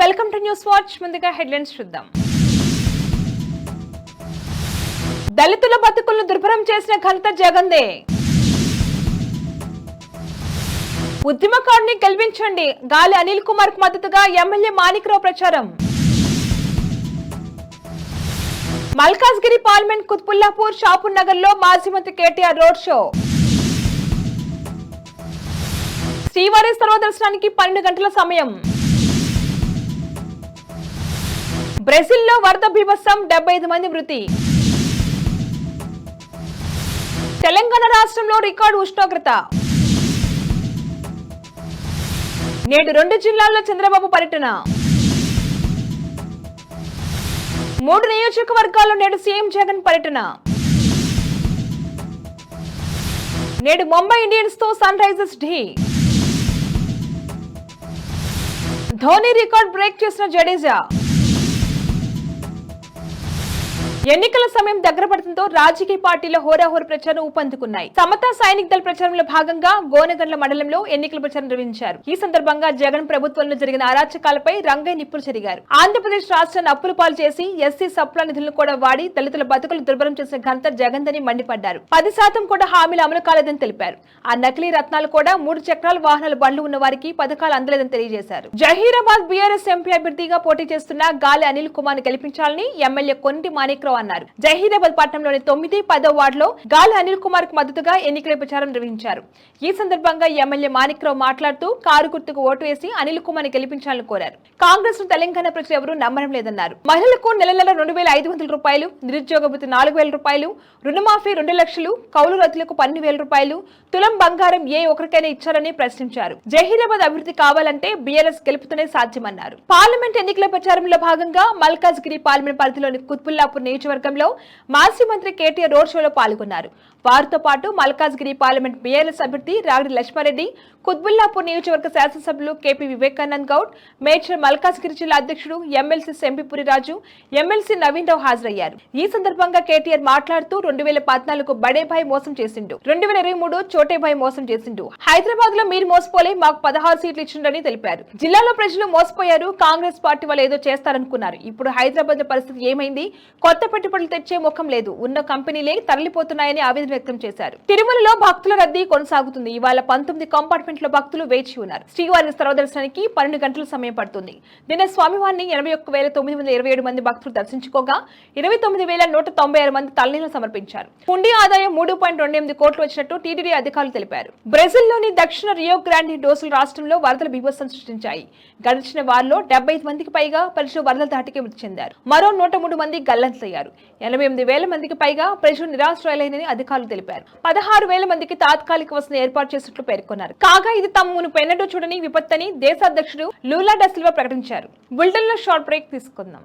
Welcome to news watch. ముందుగా headlines చూద్దాం. దళితుల బతుకులను దుర్భరం చేసిన ఘనత జగందే. ఉద్యమకారుని గెలిపించండి. గాలి అనిల్ కుమార్కు మద్దతుగా ఎమ్మెల్యే మాణిక్రావు ప్రచారం. మల్కాజ్గిరి పార్లమెంట్ కుత్పుల్లాపూర్ షాపూర్ నగర్లో మాజీ మంత్రి కేటీఆర్ రోడ్ షో. శ్రీవారి సర్వదర్శనానికి పన్నెండు గంటల సమయం. బ్రెజిల్లో వరద బీభత్సం డెబ్బై ఐదు మంది మృతి. తెలంగాణ రాష్ట్రంలో రికార్డు ఉష్ణోగ్రత. నేడు రెండు జిల్లాల్లో చంద్రబాబు పర్యటన. మూడు నియోజకవర్గాల్లో నేడు సీఎం జగన్ పర్యటన. నేడు ముంబై ఇండియన్స్తో సన్ రైజర్స్ ఢీ. ధోని రికార్డ్ బ్రేక్ చేసిన జడేజా. ఎన్నికల సమయం దగ్గర పడటంతో రాజకీయ పార్టీల హోరాహోర ప్రచారం ఊపందుకున్నాయి. సమతా సైనిక్ దళ ప్రచారంలో భాగంగా గోనగండ్ల మండలంలో ఎన్నికల ప్రచారం నిర్వహించారు. ఈ సందర్భంగా జగన్ ప్రభుత్వంలో జరిగిన అరాచకాలపై రంగై నిప్పులు జరిగారు ఆంధ్రప్రదేశ్ రాష్ట్రాన్ని అప్పుల పాలు చేసి ఎస్సీ సప్లా నిధులను కూడా వాడి దళితుల బతుకులు దుర్భరం చేసిన ఘనత జగన్దని మండిపడ్డారు. పది శాతం కూడా హామీలు అమలు కాలేదని తెలిపారు. ఆ నకిలీ రత్నాలు కూడా మూడు చక్రాల వాహనాల బండ్లు ఉన్న వారికి పథకాలు అందలేదని తెలియజేశారు. జహీరాబాద్ బీఆర్ఎస్ ఎంపీ అభ్యర్థిగా పోటీ చేస్తున్న గాలి అనిల్ కుమార్ గెలిపించాలని ఎమ్మెల్యే కొంటి మాణిక్రావు అన్నారు. జహీరాబాద్ పట్టణంలోని తొమ్మిది పదో వార్డులో గాలి అనిల్ కుమార్కు మద్దతుగా ఎన్నికల ప్రచారం నిర్వహించారు. ఈ సందర్భంగా ఎమ్మెల్యే మాణిక్రావు మాట్లాడుతూ కారు గుర్తుకు ఓటు వేసి అనిల్ కుమార్ని గెలిపించాలని కోరారు. కాంగ్రెస్ను తెలంగాణ ప్రజలు ఎవరూ నమ్మడం లేదన్నారు. మహిళలకు నెల నెల రెండు వేల ఐదు వందల రూపాయలు నిరుద్యోగ భృతి నాలుగు వేల రూపాయలు రుణమాఫీ రెండు లక్షలు కౌలు రైతులకు పన్నెండు వేల రూపాయలు తులం బంగారం ఏ ఒక్కరికైనా ఇచ్చారని ప్రశ్నించారు. జహీరాబాద్ అభివృద్ధి కావాలంటే బీఆర్ఎస్ గెలుపుతూనే సాధ్యమన్నారు. పార్లమెంట్ ఎన్నికల ప్రచారంలో భాగంగా మల్కాజ్గిరి పార్లమెంట్ పరిధిలోని కుత్బుల్లాపూర్ నియోజకవర్గంలో మాజీ మంత్రి కేటీఆర్ రోడ్ షోలో పాల్గొన్నారు. వారితో పాటు మల్కాజ్గిరి పార్లమెంట్ బీఆర్ఎస్ అభ్యర్థి రాగడి లక్ష్మారెడ్డి కుత్బుల్లాపూర్ నియోజకవర్గ శాసనసభ్యులు కేపీ వివేకానంద్ గౌడ్ మేడ్చల్ మల్కాజ్గిరి జిల్లా అధ్యక్షుడు ఎమ్మెల్సీ సెంపిపురి రాజు ఎమ్మెల్సీ నవీన్ రావు హాజరయ్యారు. ఈ సందర్భంగా కేటీఆర్ మాట్లాడుతూ రెండు వేల పద్నాలుగు బడేభాయ్ మోసం చేసిండు రెండు వేల ఇరవై మూడు చోటేభాయ్ మోసం చేసిండు. హైదరాబాద్లో మీరు మోసపోలే మాకు పదహారు సీట్లు ఇచ్చిండని తెలిపారు. జిల్లాలో ప్రజలు మోసపోయారు కాంగ్రెస్ పార్టీ వాళ్ళు ఏదో చేస్తారనుకున్నారు. ఇప్పుడు హైదరాబాద్ పరిస్థితి ఏమైంది? కొత్త పెట్టుబడులు తెచ్చే ముఖం లేదు. ఉన్న కంపెనీలే తరలిపోతున్నాయని ఆవేదన వ్యక్తం చేశారు. తిరుమలలో భక్తుల రద్దీ కొనసాగుతుంది. ఇవాళ పంతొమ్మిది కంపార్ట్మెంట్లో భక్తులు వేచి ఉన్నారు. శ్రీవారి సర్వదర్శనానికి పన్నెండు గంటల సమయం పడుతుంది. నిన్న స్వామివారిని ఎనభై ఒక్క వేల తొమ్మిది వందల ఇరవై ఏడు మంది భక్తులు దర్శించుకోగా ఇరవై తొమ్మిది వేల నూట తొంభై ఆరు మంది తలనీలు సమర్పించారు. హుండీ ఆదాయం మూడు పాయింట్ రెండు ఎనిమిది కోట్లు వచ్చినట్టు టీటీడీ అధికారులు తెలిపారు. బ్రెజిల్లోని దక్షిణ రియో గ్రాండి డోసుల రాష్ట్రంలో వరదలు బీభత్సం సృష్టించాయి. గడిచిన వారిలో డెబ్బై ఐదు మందికి పైగా ప్రజలు వరదల ధాటికి మృతి చెందారు. మరో నూట మూడు మంది గల్లంతయ్యారు ఎనభై ఎనిమిది వేల మందికి పైగా ప్రజలు నిరాశ్రయాలైనని అధికారులు తెలిపారు. పదహారు వేల మందికి తాత్కాలిక వసతి ఏర్పాటు చేసినట్లు పేర్కొన్నారు. కాగా ఇది తమ్మును పెన్నడూ చూడని విపత్తని దేశాధ్యక్షుడు లూలా డసిల్వా ప్రకటించారు. బుల్టన్లో షార్ట్ బ్రేక్ తీసుకుందాం.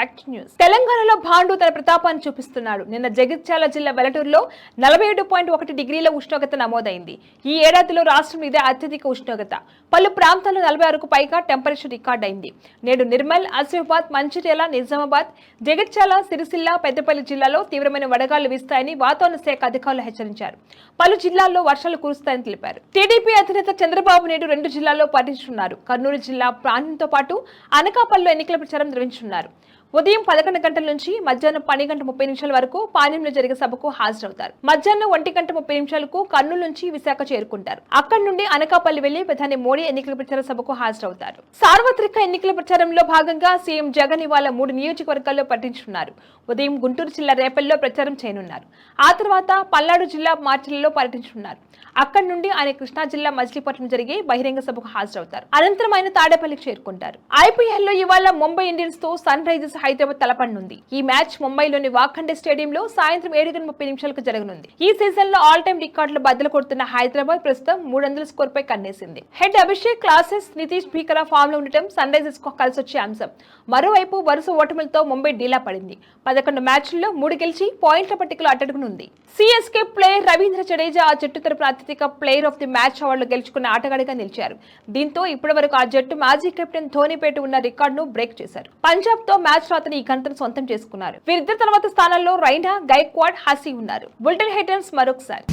Back to news. తెలంగాణలో భాండు తన ప్రతాపాన్ని చూపిస్తున్నాడు. నిన్న జగిత్యాల జిల్లా వెలటూరులో నలభై ఏడు పాయింట్ ఒకటి డిగ్రీల ఉష్ణోగ్రత నమోదైంది. ఈ ఏడాదిలో రాష్ట్రం ఇదే అత్యధిక ఉష్ణోగ్రత. పలు ప్రాంతాల్లో నలభై ఆరుకు పైగా టెంపరేచర్ రికార్డ్ అయింది. నేడు నిర్మల్ ఆసిఫాబాద్ మంచిర్యాల నిజామాబాద్ జగిత్యాల సిరిసిల్ల పెద్దపల్లి జిల్లాలో తీవ్రమైన వడగాలు వీస్తాయని వాతావరణ శాఖ అధికారులు హెచ్చరించారు. పలు జిల్లాల్లో వర్షాలు కురుస్తాయని తెలిపారు. టీడీపీ అధినేత చంద్రబాబు నాయుడు రెండు జిల్లాల్లో పర్యటిస్తున్నారు కర్నూలు జిల్లా ప్రాంతంతో పాటు అనకాపల్లిలో ఎన్నికల ప్రచారం నిర్వహించున్నారు ఉదయం పదకొండు గంటల నుంచి మధ్యాహ్నం పన్నెండు గంట ముప్పై నిమిషాల వరకు పాలెంలో జరిగే సభకు హాజరవుతారు. మధ్యాహ్నం ఒంటి గంట ముప్పై నిమిషాలకు కర్నూలు నుంచి విశాఖ చేరుకుంటారు. అక్కడి నుండి అనకాపల్లి వెళ్ళి ప్రధాని మోడీ ఎన్నికల ప్రచార సభకు హాజరవుతారు. సార్వత్రిక ఎన్నికల ప్రచారంలో భాగంగా సీఎం జగన్ ఇవాళ మూడు నియోజకవర్గాల్లో పర్యటించనున్నారు. ఉదయం గుంటూరు జిల్లా రేపల్లో ప్రచారం చేయనున్నారు. ఆ తర్వాత పల్నాడు జిల్లా మార్చిలలో పర్యటించనున్నారు. అక్కడి నుండి ఆయన కృష్ణా జిల్లా మజిలీపట్నం జరిగే బహిరంగ సభకు హాజరవుతారు. అనంతరం ఆయన తాడేపల్లికి చేరుకుంటారు. ఐపీఎల్లో ఇవాళ ముంబై ఇండియన్స్తో సన్ రైజర్స్ హైదరాబాద్ తలపడనుంది ఈ మ్యాచ్ ముంబైలోని వాఖండే స్టేడియంలో సాయంత్రం ఏడు గంటల ముప్పై నిమిషాలకు జరగనుంది. ఈ సీజన్లో ఆల్ టైమ్ రికార్డులు బద్దలు కొడుతున్న హైదరాబాద్ ప్రస్తుతం మూడు వందల స్కోర్ పై కన్నేసింది. హెడ్ అభిషేక్ క్లాసెస్ నితీష్ భీకర ఫామ్లో ఉండటం సన్ రైజర్స్కు కలిసి వచ్చే అంశం. మరోవైపు వరుస ఓటమిలతో ముంబై డీలా పడింది. పదకొండు మ్యాచ్ల్లో మూడు గెలిచి పాయింట్ల పట్టికలో అట్టడుగునుంది. సిఎస్కే ప్లేయర్ రవీంద్ర జడేజా ఆ జట్టు తరపున అత్యధిక player of the match award గెలుచుకున్న ఆటగాడిగా నిలిచారు. దీంతో ఇప్పటి వరకు ఆ జట్టు మాజీ కెప్టెన్ ధోనీపేట ఉన్న రికార్డును బ్రేక్ చేశారు. పంజాబ్తో మ్యాచ్ రాతని ఈ ఘనతను సొంతం చేసుకున్నారు. వీరిద్దరు తర్వాత స్థానంలో రైనా గైక్వాడ్ హసీ ఉన్నారు. బుల్టన్ హెటర్స్ మరొకసారి.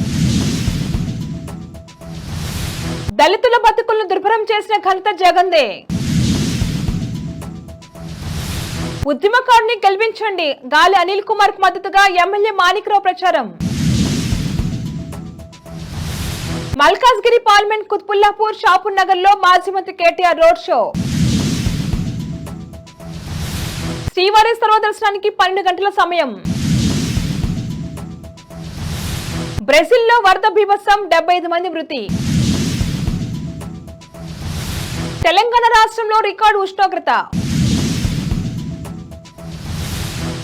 దళితుల బతుకులను దుర్భరం చేసిన ఘనత జగందే. ఉద్యమకారుని గెలిపించండి. గాలి అనిల్ కుమార్కు మద్దతుగా ఎమ్మెల్యే మాణిక్రావు ప్రచారం. మల్కాజ్గిరి పార్లమెంట్ కుత్పుల్లాపూర్ షాపూర్ నగర్లో మాజీ మంత్రి కేటీఆర్ రోడ్ షో. శ్రీవారి సర్వదర్శనానికి పన్నెండు గంటల సమయం. బ్రెజిల్లో వరద బీభత్సం డెబ్బై ఐదు మంది మృతి. తెలంగాణ రాష్ట్రంలో రికార్డు ఉష్ణోగ్రత.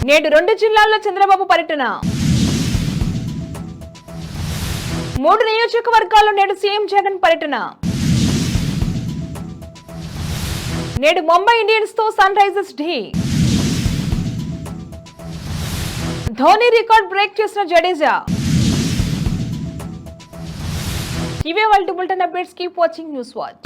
నేడు రెండు జిల్లాల్లో చంద్రబాబు పర్యటన. మూడు నియోజకవర్గాల్లో నేడు సీఎం జగన్ పర్యటన. నేడు ముంబై ఇండియన్స్తో సన్ రైజర్స్ ఢీ. ధోని రికార్డ్ బ్రేక్ చేసిన జడేజా. ఇవే వాళ్ళ bulletin updates keep watching news watch